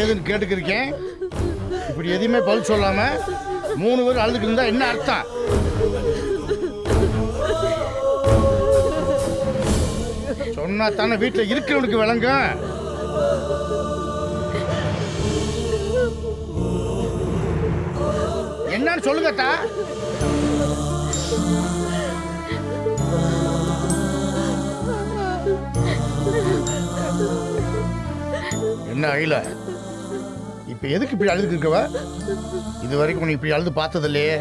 ஏதுன்னு கேட்டுக்கிருக்கேன். இப்படி எதையுமே பதில் சொல்லாம மூணு பேர் அழுதுக்கு இருந்தா என்ன அர்த்தம்? சொன்னா தானே வீட்டில் இருக்கிறவனுக்கு விளங்கும். என்னன்னு சொல்லுங்கத்தா என்ன அயில? இப்ப எதுக்கு இப்படி அழுதுக்கு இருக்கவ? இது வரைக்கும் உன்னை இப்படி அழுது பார்த்தது இல்லையே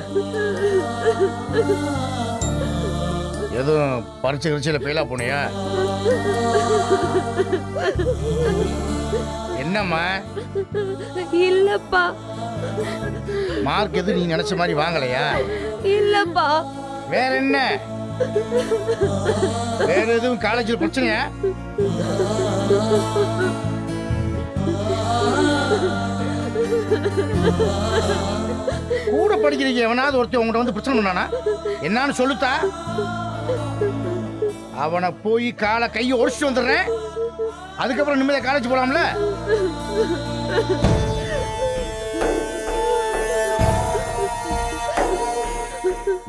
எதுவும் பரிச்சை கிரிச்சையில் ஃபெயிலா போனியா? என்னம்மா? இல்லப்பா. மார்க் எதுவும் நீ நினைச்ச மாதிரி வாங்கலையா? இல்லப்பா. வேற என்ன? வேற எதுவும் காலேஜில் பிரச்சனையா கூட படிக்கிறீங்க எவனாவது ஒருத்தர் உங்கள்கிட்ட வந்து பிரச்சனை பண்ணானா? என்னன்னு சொல்லுத்தா. அவனை போய் காலை கையை ஒடிச்சிட்டு வந்துடுறேன். அதுக்கப்புறம் நிம்மதியாக காலேஜ் போகலாம்ல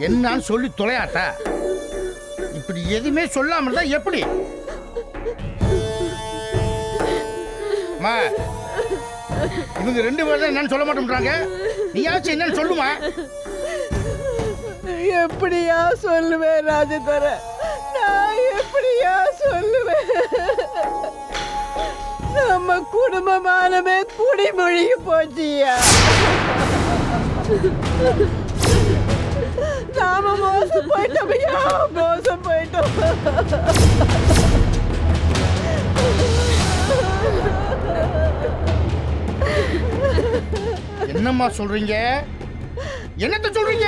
என்னன்னு சொல்லி தொலையாட்டா? இப்படி எதுவுமே சொல்லாம இருந்தா எப்படி? இவங்க ரெண்டு பேரும் தான் என்னன்னு சொல்ல மாட்டேன்றாங்க நீயாச்சும் என்னன்னு சொல்லுமா. எப்படியா சொல்லுவேன் ராஜதர நான் எப்படியா சொல்லுவேன்? நம்ம குடும்பமானமே குடிமொழிக்கு போச்சியா? நாம மோசம் போயிட்டோம் மோசம் போயிட்டோம். என்னம்மா சொல்றீங்க? என்னத்த சொல்றீங்க?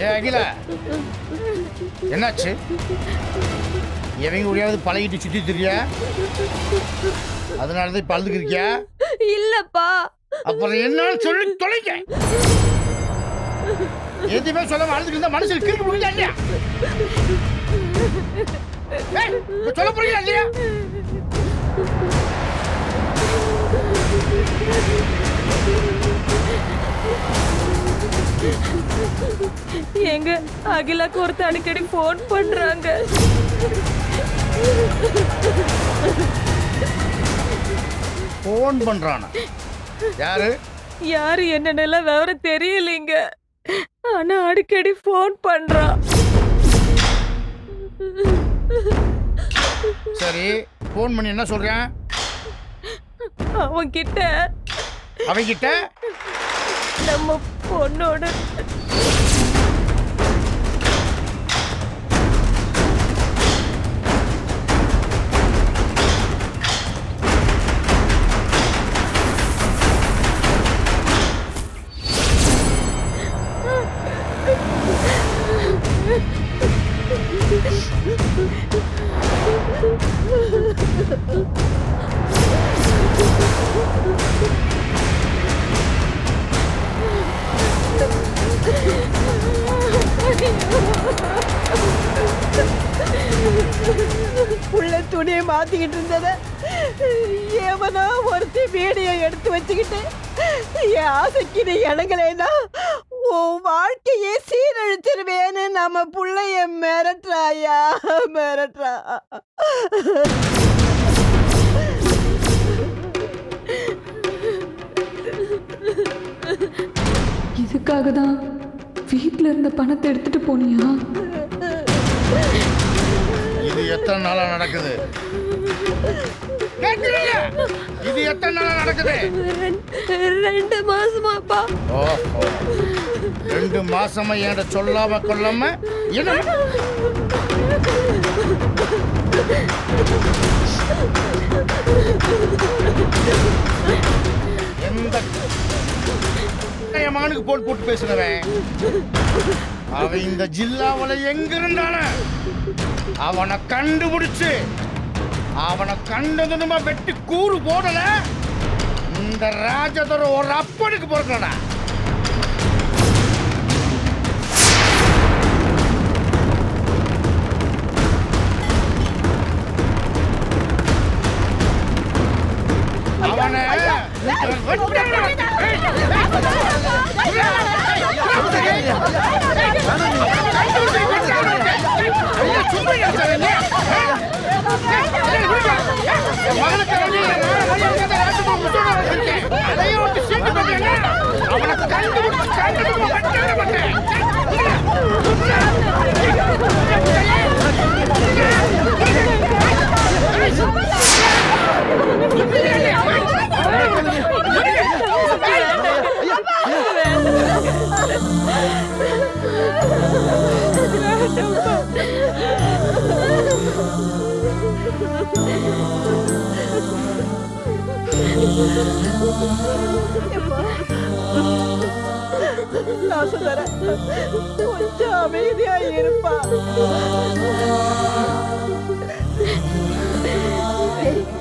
ஏ அகிலா. என்னாச்சு? எவங்க கூடயாவது பழகிட்டு சுத்தி திரியா அதனால தான் இருக்கியா இல்லப்பா. அப்புறம் என்னன்னு சொல்லி தொலைங்க. எதுவுமே சொல்லாம அழுதுக்கு இருந்தா மனசுல கிறுக்கு முடிஞ்சா இல்லையா? சொல்ல போறீங்களா இல்லையா? எங்க அகிலாக்கு ஒருத்தர் அடிக்கடி ஃபோன் பண்றாங்க. ஃபோன் பண்றானா? யாரு? யாரு என்னன்னெல்லாம் விவரம் தெரியலைங்க. ஆனா அடிக்கடி ஃபோன் பண்றான் சரி ஃபோன் பண்ணி என்ன சொல்றேன் அவன் கிட்ட அவங்கிட்ட நம்ம பொண்ணோட ஆசைக்கு நீ இணங்கலைன்னா உன் வாழ்க்கையே சீரழிச்சிருவேன்னு நம்ம புள்ளைய மிரட்டுறாயா? மிரட்டுறா. இதுக்காக தான் வீட்டில் இருந்த பணத்தை எடுத்துட்டு போனியா? இது எத்தனை நாளா நடக்குது? இது எத்தனை நாளா நடக்குது? ரெண்டு- மாசமாப்பா ஓஹோ. ரெண்டு மாசமா என்கிட்ட சொல்லாம கொள்ளாம என்ன? எந்த மானுக்கு போட்டு போட்டு பேசுனவன்? அவன் இந்த ஜில்லாவுல எங்க இருந்தாலும் அவனை கண்டுபிடிச்சு அவனை கண்டதுமா வெட்டி கூறு போடல இந்த ராஜதொர ஒரு அப்பனுக்கு பிறக்கலடா அவனை அடிச்சாங்க என்ன? ஏய், விடுங்க. என் மகனுக்கு வந்து என் மகனை மரியாதை இல்லாத ராஜ்யமா முஸ்லீமா வச்சிருக்கேன். அதையும் விட்டு சீட்டு போட்டீங்க. அவனை கண்டுபிடிச்சு கண்டுபிடிச்சு வெட்டவே கொஞ்சம் அமைதியா இருப்பா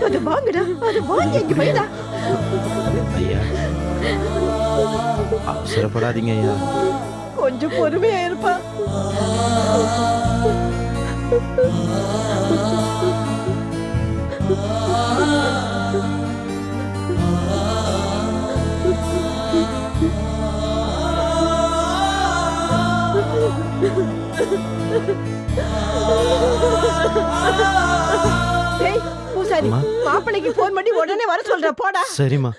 அது வாங்கடா. அது வாங்கி இங்க வைடா ஐயா அவசரப்படாதீங்க ஐயா கொஞ்சம் பொறுமையா இருப்பா. Ah ஏய் பூசாரி அம்மா. மாப்பிளைக்கு போன் பண்ணி உடனே வர சொல்ற போடா சரிம்மா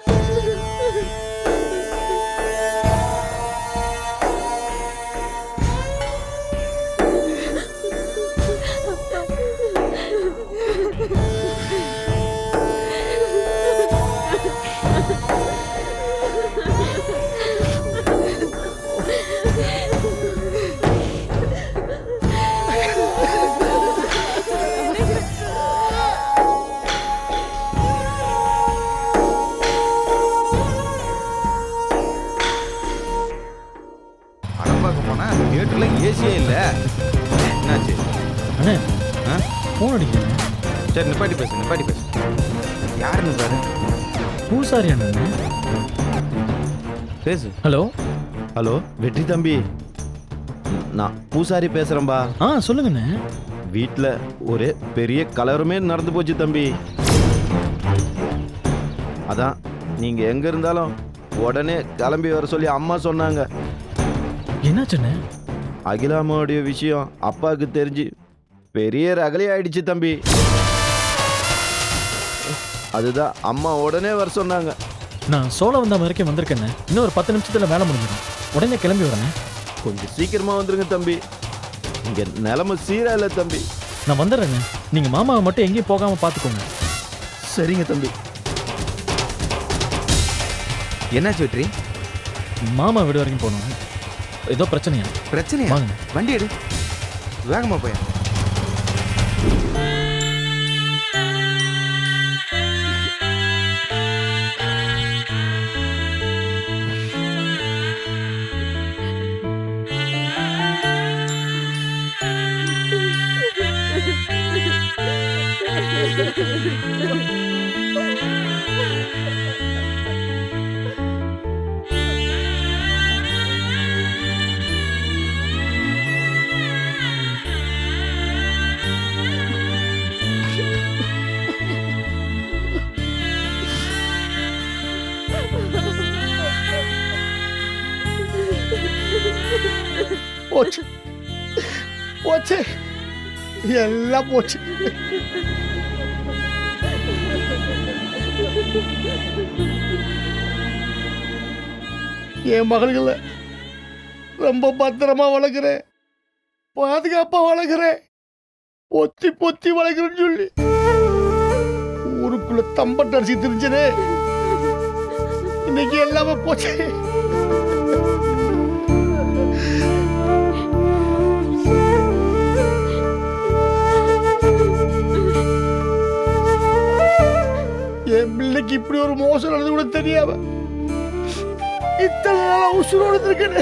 பேசு. ஹலோ? ஹலோ? வெற்றி தம்பி. நான் பூசாரி பேசுறேன்பா. ஆ சொல்லுங்கண்ணே. வீட்டில் ஒரே பெரிய கலவரமே நடந்து போச்சு தம்பி. அதான் நீங்க எங்க இருந்தாலும் உடனே கிளம்பி வர சொல்லி அம்மா சொன்னாங்க. என்னாச்சுண்ணே? அகிலாமாவுடைய விஷயம் அப்பாவுக்கு தெரிஞ்சு பெரிய ரகலை ஆயிடுச்சு தம்பி. அதுதான் அம்மா உடனே வர சொன்னாங்க. நான் சோழ வந்த வரைக்கும் வந்திருக்கேண்ணே இன்னும் ஒரு பத்து நிமிஷத்துல வேலை முடிஞ்சிடும். உடனே கிளம்பி வரேன். கொஞ்சம் சீக்கிரமா வந்துருங்க தம்பி. இங்க நிலைமை சீரா இல்லை தம்பி. நான் வந்துடுறேண்ணே நீங்க மாமாவை மட்டும் எங்கேயும் போகாம பாத்துக்கோங்க சரிங்க தம்பி. என்னாச்சு வெற்றி? மாமா வீடு வரைக்கும் போகணும் ஏதோ பிரச்சனையா? பிரச்சனையா? வாங்க. வண்டி எடு. வேகமா போய். போச்சு. போச்சு. எல்லாம் போச்சு. என் மகள்களை ரொம்ப பத்திரமா வளர்க்குறேன். பாதுகாப்பா வளர்க்குறேன். பொத்தி பொத்தி வளர்க்குறேன்னு சொல்லி. ஊருக்குள்ள தம்பட்டு அரிசி தெரிஞ்சனே. இன்னைக்கு எல்லாமே போச்சு. மோசம் நடந்து கூட தெரியாம. இத்தனை நாளா உசுரோடு இருக்கேன்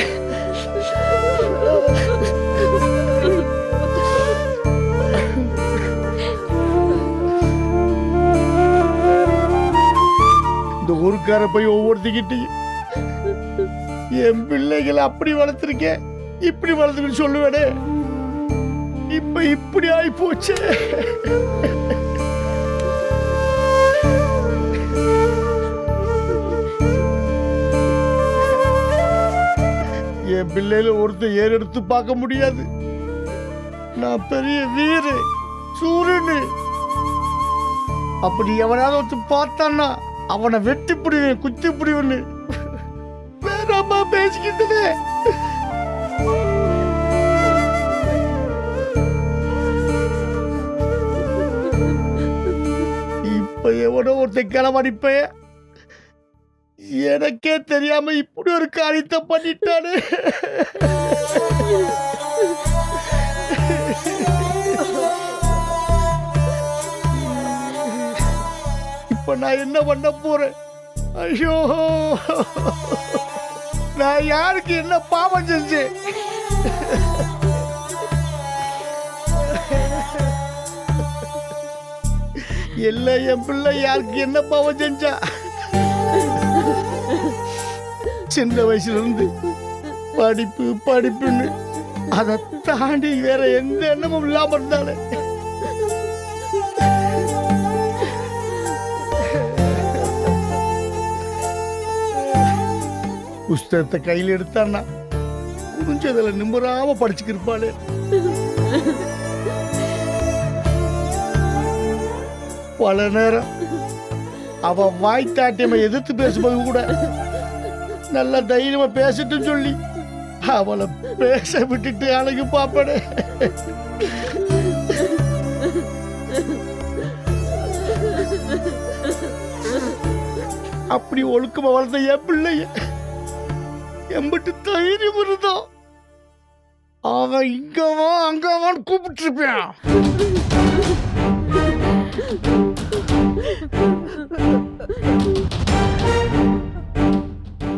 இந்த ஊருக்கார போய் ஒவ்வொருத்திக்கிட்டையும் என் பிள்ளைகளை அப்படி வளர்த்துருக்கேன் இப்படி வளர்த்துக்கிட்டு சொல்லுவேனே. இப்ப இப்படி ஆகி போச்சு என் பிள்ளையில ஒருத்தர் ஏறெடுத்து பார்க்க முடியாது. நான் பெரிய வீரு சூரனு அப்படி எவனாவது ஒருத்தன் பார்த்தான்னா அவனை வெட்டி பிடிவேன் குத்தி பிடிவன்னு. வேற அம்மா பேசிக்கிட்டதே. இப்ப எவனோ ஒருத்தன் கிளம்படிப்பேன் எனக்கே தெரியாம இப்படி ஒரு காரியத்தை பண்ணிட்டானு. இப்ப நான் என்ன பண்ண போறேன்? ஐயோ. நான் யாருக்கு என்ன பாவம் செஞ்சேன்? இல்லை என் பிள்ளை யாருக்கு என்ன பாவம் செஞ்சா? சின்ன வயசுல இருந்து படிப்பு படிப்புன்னு. அதை தாண்டி வேற எந்த எண்ணமும் இல்லாம இருந்தாலே புஸ்தகத்தை கையில் எடுத்தான்னா குடிஞ்சதுல நிம்மராம படிச்சுக்கிருப்பாளே. பல நேரம் அவ வாய்த்தாட்டியமை எதிர்த்து பேசும்போது கூட நல்ல தைரியமா பேசட்டும் சொல்லி அவளை பேச விட்டுட்டு அழகு பாப்பனே. அப்படி ஒழுக்கமா வளர்ந்த என் பிள்ளைய எம்பிட்டு தைரியம் இருந்தோ அவன் இங்கவா அங்கவான்னு கூப்பிட்டு இருப்பான்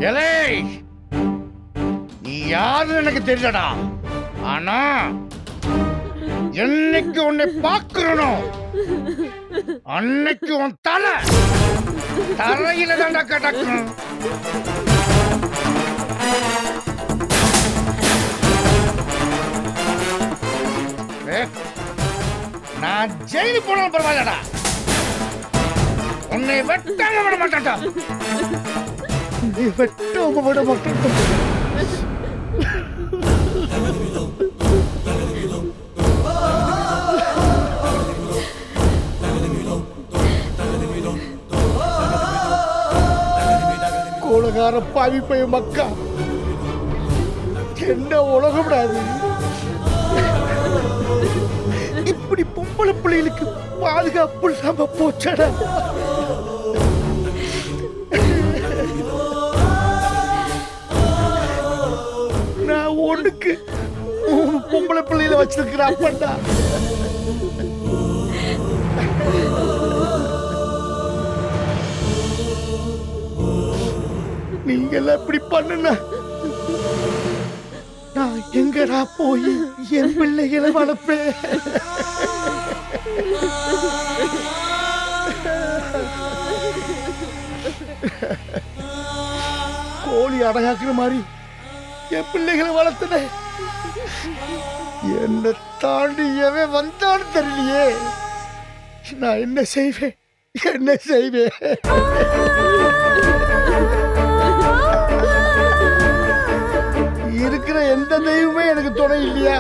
எலே! நீ யாருன்னு எனக்கு தெரியலடா. ஆனா என்னைக்கு உன்னை பார்க்கிறனோ அன்னைக்கு உன் தலை தரையில தாண்டா கிடக்கும். நான் ஜெயிலு போனாலும் பரவாயில்லடா. உன்னை வெட்டாம விட மாட்டேன்டா. நீ வெட்டாம விட கோலகார பாவி மக்கா. என்ன உலகப்படாது இப்படி பொம்பளை பிள்ளைகளுக்கு பாதுகாப்பு இல்லாம போச்சடா. பொண்ணுக்கு. பொம்பளை பிள்ளையில வச்சிருக்கிற அப்பண்டா நீங்க எல்லாம் இப்படி பண்ணுன நான் எங்கடா போய் என் பிள்ளைகளை வளர்ப்பேன்? கோழி அடகாக்குற மாதிரி என் பிள்ளைகளை வளர்த்துனேன் என்னை தாண்டி எவன் வந்தான்னு தெரியலையே. நான் என்ன செய்வேன்? என்ன செய்வேன்? இருக்கிற எந்த தெய்வமே எனக்கு துணை இல்லையா?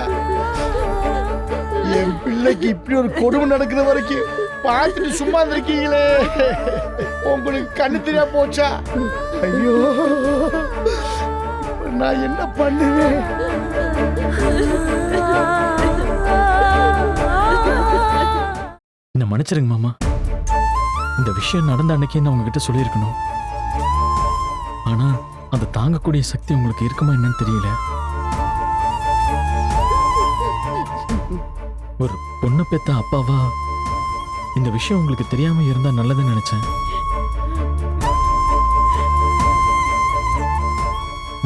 என் பிள்ளைக்கு இப்படி ஒரு கொடுமை நடக்கிற வரைக்கும் பார்த்துட்டு சும்மா இருந்திருக்கீங்களே. உங்களுக்கு கண்ணு தெரியா போச்சா? ஐயோ. நான் என்ன பண்ணுவேன்? என்ன மன்னிச்சிருங்க மாமா. இந்த விஷயம் நடந்த அன்னைக்கே நான் உங்ககிட்ட சொல்லியிருக்கணும்? ஆனா அதை தாங்கக்கூடிய சக்தி உங்களுக்கு இருக்குமா என்னன்னு தெரியல. ஒரு பொண்ணு பெத்த அப்பாவா? இந்த விஷயம் உங்களுக்கு தெரியாம இருந்தா நல்லதுன்னு நினைச்சேன்.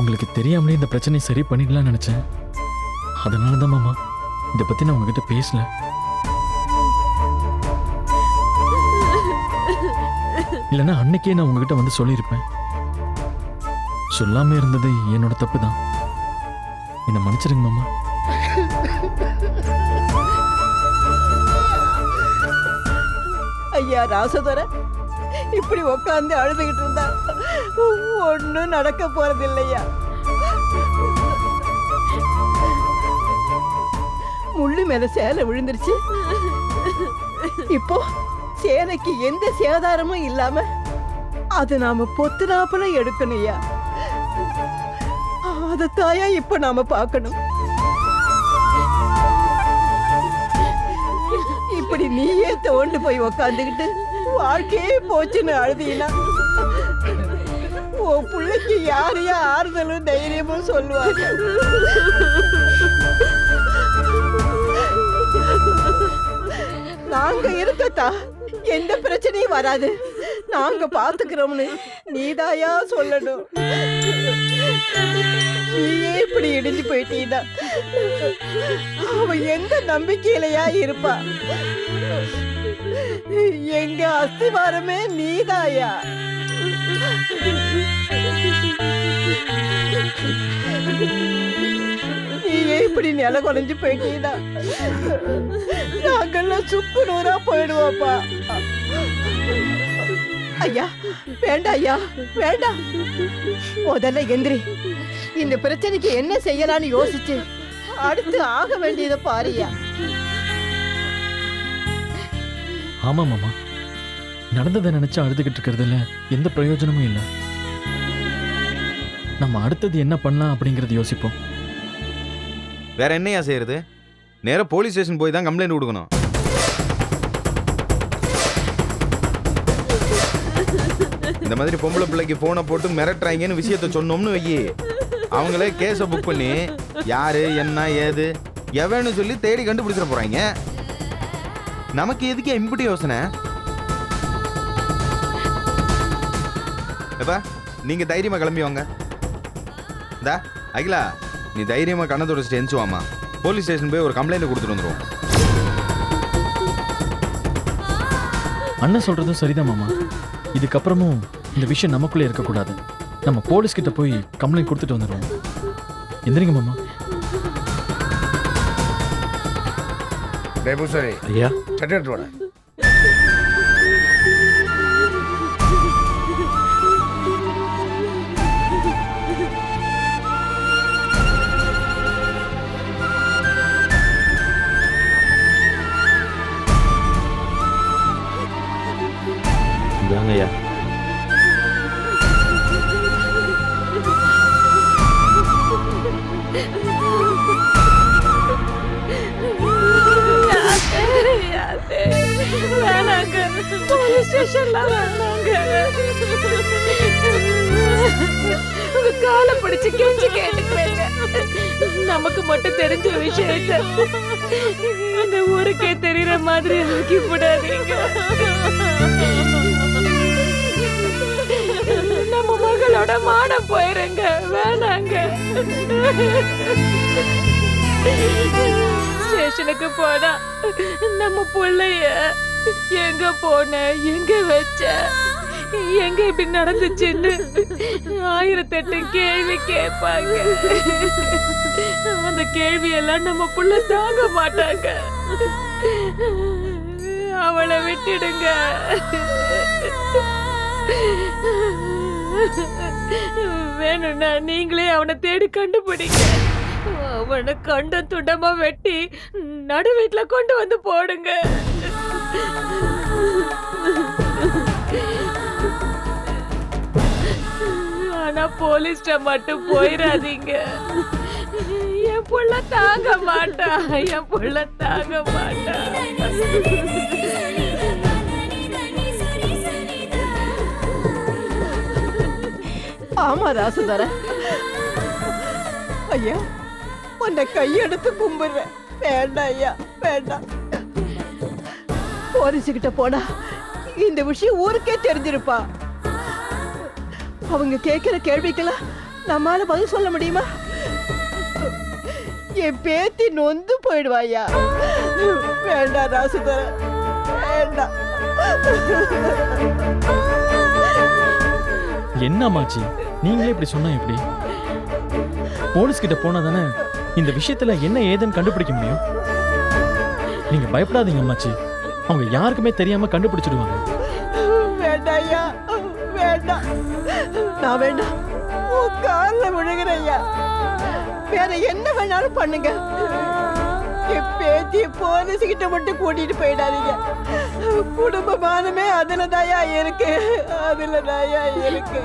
உங்களுக்கு தெரியாமலே இந்த பிரச்சனையை சரி பண்ணிக்கலாம்னு நினைச்சேன். அதனால தான் மாமா இதை பத்தி நான் உங்ககிட்ட பேசல. இல்லைன்னா அன்னைக்கே நான் உங்ககிட்ட வந்து சொல்லியிருப்பேன். சொல்லாம இருந்தது என்னோட தப்பு தான் என்னை மன்னிச்சிருங்க மாமா. ஐயா ராசதர இப்படி உட்காந்து அழுதுகிட்டு இருந்தா ஒன்றும் நடக்க போறதில்லையா? முள்ளு மேல சேலை விழுந்துருச்சு. இப்போ சேலைக்கு எந்த சேதாரமும் இல்லாம அது நாம பொத்துனாப்புல எடுக்கணும்யா. அதை தாயா இப்ப நாம பார்க்கணும். இப்படி நீயே தோண்டு போய் உக்காந்துக்கிட்டு வாழ்க்கையே போச்சுன்னு அழுதீனா உன் பிள்ளைக்கு யாரையா ஆறுதலும் தைரியமும் சொல்லுவாங்க? நாங்க இருக்கத்தா? எந்த பிரச்சனையும் வராது. நாங்க பாத்துக்கிறோம்னு நீதாயா சொல்லணும். நீயே இப்படி இடிஞ்சு போயிட்டீனா அவ எந்த நம்பிக்கையிலயா இருப்பா? எங்க அஸ்திவாரமே நீதாயா? நீயே இப்படி நில குறைஞ்சு போயிட்டீனா நாங்கெல்லாம் சுக்கு நூறா போயிடுவோப்பா ஐயா வேண்டாம் ஐயா வேண்டாம். முதல்ல எந்திரி. இந்த பிரச்சனைக்கு என்ன செய்யலாம்னு யோசிச்சு அடுத்து ஆக வேண்டியதை பாருயா ஆமா மாமா. நடந்ததை நினைச்சு அழுதுகிட்டு இருக்கிறதுல எந்த பிரயோஜனமும் இல்லை. நம்ம அடுத்தது என்ன பண்ணலாம் அப்படிங்கறது யோசிப்போம். வேற என்னையா செய்யறது? நேராக போலீஸ் ஸ்டேஷன் போய் தான் கம்ப்ளைண்ட் கொடுக்கணும். இந்த மாதிரி பொம்பளை பிள்ளைக்கு போனை போட்டு மிரட்டுறாங்கன்னு விஷயத்த சொன்னோம்னு வையி. அவங்களே கேஸை புக் பண்ணி யாரு என்ன ஏது எவன்னு சொல்லி தேடி கண்டுபிடிச்சிட போறாங்க. நமக்கு எதுக்கு இம்புட்டி யோசனை? எப்பா நீங்க தைரியமா கிளம்பி வாங்க இந்தா அகிலா நீ தைரியமா கண்ணை தொடச்சிட்டு எந்திச்சுவாமா போலீஸ் ஸ்டேஷன் போய் ஒரு கம்ப்ளைண்ட் கொடுத்துட்டு வந்துருவோம். அண்ணன் சொல்றதும் சரிதான் மாமா. இதுக்கப்புறமும் இந்த விஷயம் நமக்குள்ளே இருக்கக்கூடாது. நம்ம போலீஸ் கிட்ட போய் கம்ப்ளைண்ட் கொடுத்துட்டு வந்துடுவோம் எந்திரிங்க மாமா. டேய் பூசாரி ஐயா. சட்டை எடுத்து வாடா. இதாங்க ஐயா வேணாங்க போலீஸ் வேணாங்க காலை பிடிச்சு கெஞ்சி கேட்டுக்கிறேங்க நமக்கு மட்டும் தெரிஞ்ச விஷயத்த அந்த ஊருக்கே தெரியற மாதிரி ஆக்கி விடாதீங்க நம்ம மகளோட மானம் போயிருங்க வேணாங்க. ஸ்டேஷனுக்கு போனா நம்ம பிள்ளைய எங்க போன எங்க வச்ச எங்க இப்படி நடந்துச்சுன்னு ஆயிரத்தெட்டு கேள்வி கேட்பாங்க. அந்த கேள்வியெல்லாம் நம்ம புள்ள தாங்க மாட்டாங்க. அவளை விட்டுடுங்க. வேணும்னா நீங்களே அவனை தேடி கண்டுபிடிங்க. அவனை கண்ட துண்டமா வெட்டி நடு வீட்டுல கொண்டு வந்து போடுங்க. ஆனா போலீஸ்ட மட்டும் போயிடாதீங்க என் புள்ள தாங்க மாட்டா என் புள்ள தாங்க மாட்டா. ஆமா ராசுதர. ஐயா உன்னை கையெடுத்து கும்பிடுறேன். வேண்டாம் ஐயா வேண்டாம். போலீஸுக்கிட்ட போனா இந்த விஷயம் ஊருக்கே தெரிஞ்சிருப்பா. அவங்க கேட்கிற கேள்விக்கெல்லாம் நம்மால பதில் சொல்ல முடியுமா? என் பேத்தி நொந்து போயிடுவாயா வேண்டாம் ராசுதர வேண்டாம். என்னமாச்சு நீங்களே இப்படி சொன்னா எப்படி? போலீஸ் கிட்ட போனா தானே இந்த விஷயத்துல என்ன ஏதுன்னு கண்டுபிடிக்க முடியும்? நீங்க பயப்படாதீங்க அம்மாச்சி. அவங்க யாருக்குமே தெரியாம கண்டுபிடிச்சிடுவாங்க. வேண்டாம் ஐயா வேண்டாம். நான் வேண்டாம். உன் காலில் ஐயா வேற என்ன வேணாலும் பண்ணுங்க. என் பேத்தி போலீஸ் கிட்ட மட்டும் கூட்டிட்டு போயிடாதீங்க. குடும்பமானமே அதுல தயா இருக்கு? அதுல தாயா இருக்கு